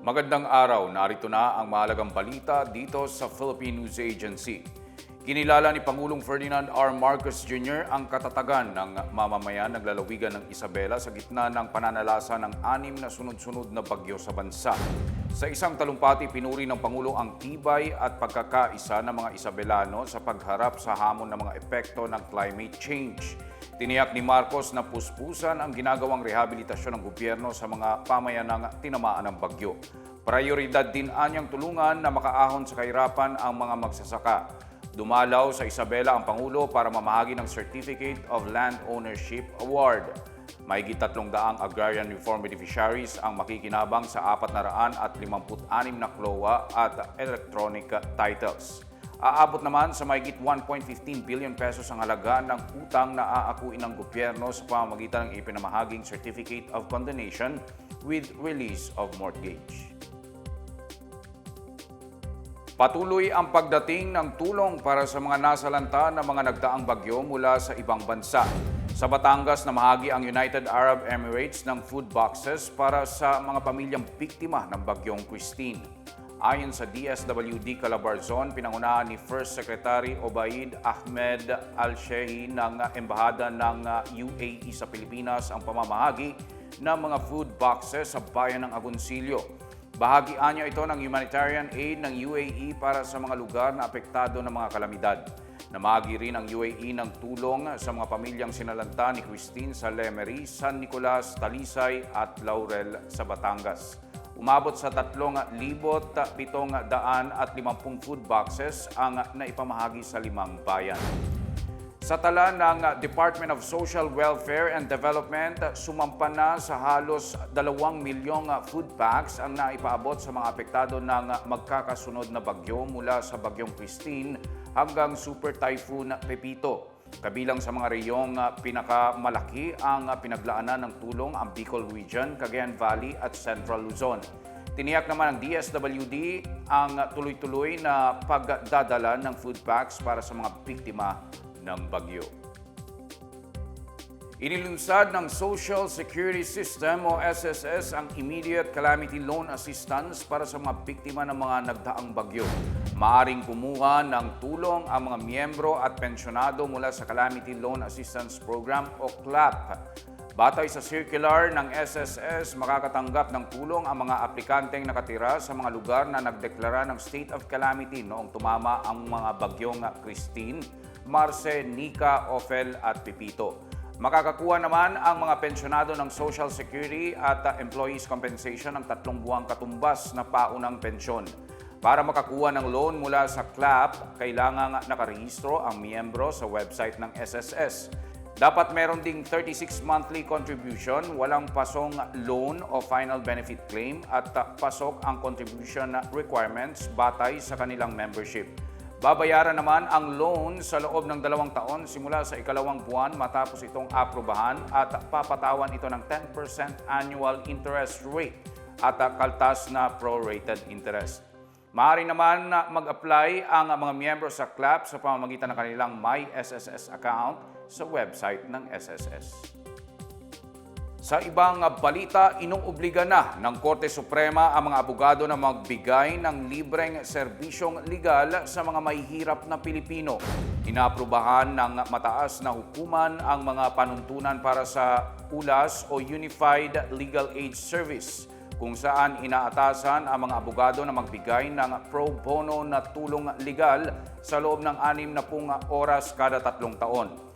Magandang araw, narito na ang mahalagang balita dito sa Philippine News Agency. Kinilala ni Pangulong Ferdinand R. Marcos Jr. ang katatagan ng mamamayan ng lalawigan ng Isabela sa gitna ng pananalasa ng anim na sunod-sunod na bagyo sa bansa. Sa isang talumpati, pinuri ng Pangulo ang tibay at pagkakaisa ng mga Isabelano sa pagharap sa hamon ng mga epekto ng climate change. Tiniyak ni Marcos na puspusan ang ginagawang rehabilitasyon ng gobyerno sa mga pamayanang tinamaan ng bagyo. Prioridad din anyang tulungan na makaahon sa kahirapan ang mga magsasaka. Dumalaw sa Isabela ang Pangulo para mamahagi ng Certificate of Land Ownership Award. May tatlong daang agrarian reform beneficiaries ang makikinabang sa 456 na CLOA at electronic titles. Aabot naman sa mahigit 1.15 billion pesos ang halaga ng utang na aakuin ng gobyerno sa pamamagitan ng ipinamahaging Certificate of Condonation with release of mortgage. Patuloy ang pagdating ng tulong para sa mga nasalanta ng mga nagdaang bagyo mula sa ibang bansa. Sa Batangas, namahagi ang United Arab Emirates ng food boxes para sa mga pamilyang biktima ng bagyong Christine. Ayon sa DSWD Calabarzon, pinangunahan ni First Secretary Obaid Ahmed Al-Shehi ng Embahada ng UAE sa Pilipinas ang pamamahagi ng mga food boxes sa bayan ng Agoncillo. Bahagian niya ito ng humanitarian aid ng UAE para sa mga lugar na apektado ng mga kalamidad. Namagi rin ang UAE ng tulong sa mga pamilyang sinalanta ni Christine sa San Nicolas, Talisay at Laurel sa Batangas. Umabot sa 3,750 food boxes ang naipamahagi sa limang bayan. Sa tala ng Department of Social Welfare and Development, sumampa na sa halos 2 milyong food packs ang naipaabot sa mga apektado ng magkakasunod na bagyo mula sa bagyong Christine hanggang Super Typhoon Pepito. Kabilang sa mga reyong pinakamalaki ang pinaglaanan ng tulong ang Bicol Region, Cagayan Valley at Central Luzon. Tiniyak naman ng DSWD ang tuloy-tuloy na pagdadala ng food packs para sa mga biktima ng bagyo. Inilunsad ng Social Security System o SSS ang Immediate Calamity Loan Assistance para sa mga biktima ng mga nagdaang bagyo. Maaring kumuha ng tulong ang mga miyembro at pensyonado mula sa Calamity Loan Assistance Program o CLAP. Batay sa circular ng SSS, makakatanggap ng tulong ang mga aplikanteng nakatira sa mga lugar na nagdeklara ng state of calamity noong tumama ang mga bagyong Christine, Marce, Nika, Ophel at Pipito. Makakakuha naman ang mga pensyonado ng Social Security at uh, Employees Compensation ng tatlong buwang katumbas na paunang pensyon. Para makakuha ng loan mula sa CLAP, kailangang nakarehistro ang miyembro sa website ng SSS. Dapat meron ding 36 monthly contribution, walang pasong loan o final benefit claim at uh, pasok ang contribution requirements batay sa kanilang membership. Babayaran naman ang loan sa loob ng dalawang taon simula sa ikalawang buwan matapos itong aprobahan at papatawan ito ng 10% annual interest rate at kaltas na prorated interest. Maaari naman na mag-apply ang mga miyembro sa CLAP sa pamamagitan ng kanilang My SSS account sa website ng SSS. Sa ibang balita, inuobliga na ng Korte Suprema ang mga abogado na magbigay ng libreng serbisyong legal sa mga mahihirap na Pilipino. Inaprubahan ng mataas na hukuman ang mga panuntunan para sa ULAS o Unified Legal Aid Service kung saan inaatasan ang mga abogado na magbigay ng pro bono na tulong legal sa loob ng anim na pung oras kada tatlong taon.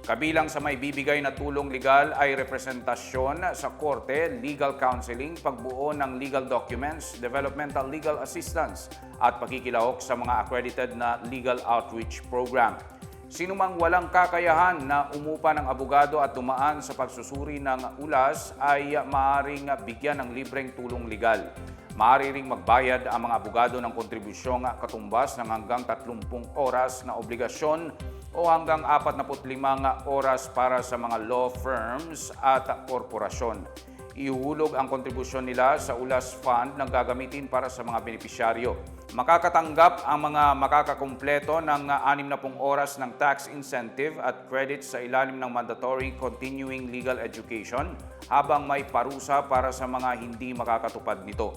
Kabilang sa may bibigay na tulong legal ay representasyon sa korte, legal counseling, pagbuo ng legal documents, developmental legal assistance at pakikilahok sa mga accredited na legal outreach program. Sino mang walang kakayahan na umupa ng abogado at dumaan sa pagsusuri ng ulas ay maaaring bigyan ng libreng tulong legal. Maaari ring magbayad ang mga abogado ng kontribusyong katumbas ng hanggang 30 oras na obligasyon o hanggang 45 oras para sa mga law firms at korporasyon. Ihuhulog ang kontribusyon nila sa ULAS Fund na gagamitin para sa mga benepisyaryo. Makakatanggap ang mga makakakumpleto ng 60 oras ng tax incentive at credits sa ilalim ng mandatory continuing legal education habang may parusa para sa mga hindi makakatupad nito.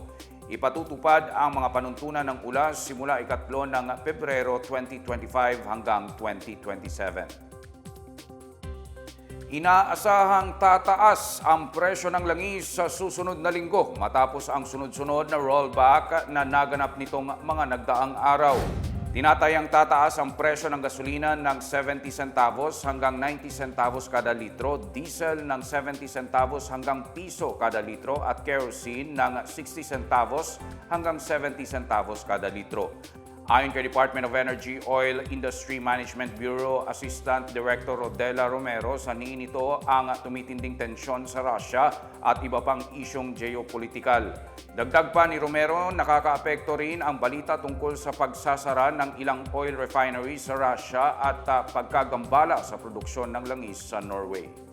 Ipatutupad ang mga panuntunan ng ULAS simula ikatlo ng Pebrero 2025 hanggang 2027. Inaasahang tataas ang presyo ng langis sa susunod na linggo matapos ang sunod-sunod na rollback na naganap nitong mga nagdaang araw. Tinatayang tataas ang presyo ng gasolina ng 70 centavos hanggang 90 centavos kada litro, diesel ng 70 centavos hanggang piso kada litro at kerosene ng 60 centavos hanggang 70 centavos kada litro. Ayon kay Department of Energy Oil Industry Management Bureau Assistant Director Rodela Romero, sanin nito ang tumitinding tensyon sa Russia at iba pang isyong geopolitikal. Dagdag pa ni Romero, nakakaapekto rin ang balita tungkol sa pagsasara ng ilang oil refineries sa Russia at ah, pagkagambala sa produksyon ng langis sa Norway.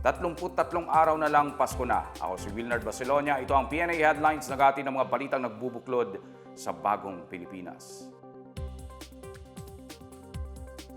33 araw na lang Pasko na. Ako si Wilnard Baselonia. Ito ang PNA Headlines na gati ng mga balitang nagbubuklod sa bagong Pilipinas.